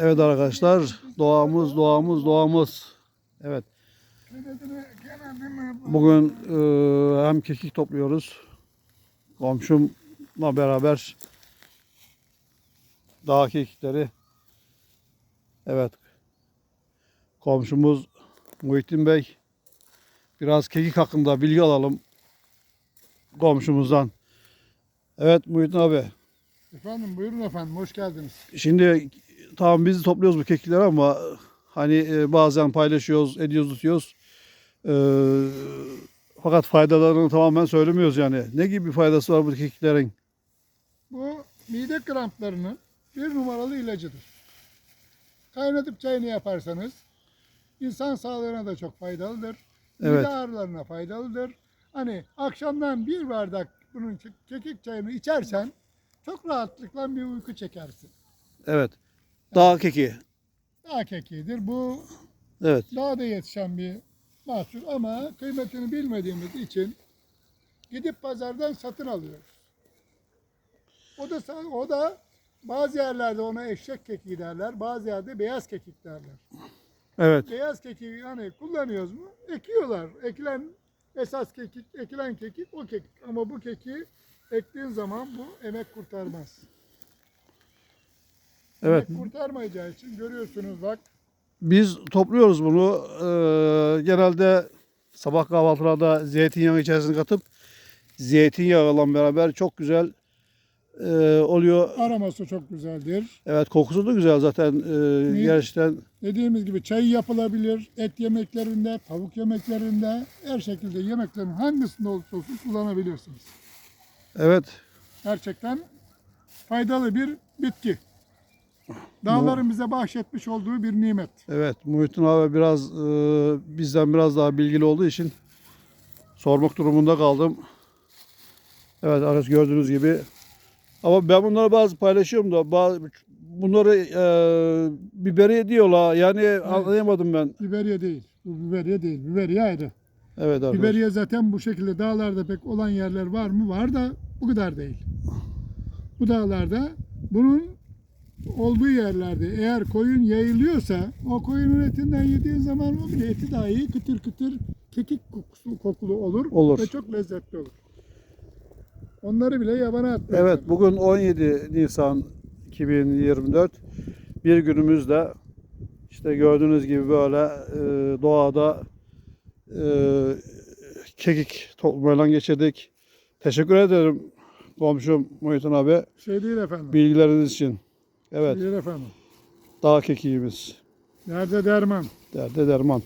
Evet arkadaşlar doğamız doğamız doğamız. Evet bugün e, hem kekik topluyoruz. Komşumla beraber dağ kekikleri. Evet komşumuz Muhittin Bey biraz kekik hakkında bilgi alalım komşumuzdan. Evet Muhittin abi. Efendim buyurun efendim hoş geldiniz. Şimdi tamam biz topluyoruz bu kekikleri ama hani e, bazen paylaşıyoruz, ediyoruz, tutuyoruz. E, fakat faydalarını tamamen söylemiyoruz yani. Ne gibi bir faydası var bu kekiklerin? Bu mide kramplarının bir numaralı ilacıdır. Kaynatıp çayını yaparsanız insan sağlığına da çok faydalıdır. Evet. Mide ağrılarına faydalıdır. Hani akşamdan bir bardak bunun ke- kekik çayını içersen çok rahatlıkla bir uyku çekersin. Evet. Dağ keki. Dağ kekiğidir. Bu Evet. dağda yetişen bir mahsul ama kıymetini bilmediğimiz için gidip pazardan satın alıyoruz. O da o da bazı yerlerde ona eşek kekiği derler, bazı yerde beyaz kekik derler. Evet. Beyaz kekiği hani kullanıyoruz mu? Ekiyorlar. Ekilen esas kekik, ekilen kekik o kekik. Ama bu kekiği ektiğin zaman bu emek kurtarmaz. Evet. Kurtarmayacağı için görüyorsunuz bak Biz topluyoruz bunu. Ee, genelde sabah kahvaltılarda zeytinyağı içerisine katıp zeytinyağıyla beraber çok güzel e, oluyor. aroması çok güzeldir. Evet kokusu da güzel zaten. E, gerçekten Dediğimiz gibi çay yapılabilir, et yemeklerinde, tavuk yemeklerinde, her şekilde yemeklerin hangisinde olursa olsun kullanabilirsiniz. evet Gerçekten faydalı bir bitki. Dağların bize bahşetmiş olduğu bir nimet. Evet, Muhittin abi biraz e, bizden biraz daha bilgili olduğu için sormak durumunda kaldım. Evet, arkadaşlar gördüğünüz gibi. Ama ben bunları bazı paylaşıyorum da bazı bunları e, biberiye diyorlar. Yani anlayamadım ben. Biberiye değil. Bu biberiye değil. Biberiye ayrı. Evet arkadaşlar. Biberiye zaten bu şekilde dağlarda pek olan yerler var mı? Var da bu kadar değil. Bu dağlarda bunun olduğu yerlerde eğer koyun yayılıyorsa o koyunun etinden yediğin zaman o bile eti dahi kıtır kıtır kekik kokusu, kokulu olur, Olur. ve çok lezzetli olur. Onları bile yabana atmak. Evet, bugün 17 Nisan 2024. Bir günümüzde işte gördüğünüz gibi böyle e, doğada e, kekik toplamayla geçirdik. Teşekkür ederim komşum Muhittin abi Şey değil efendim. bilgileriniz için. Evet, Değil efendim. dağ kekiğimiz. Nerede derman? Derde derman.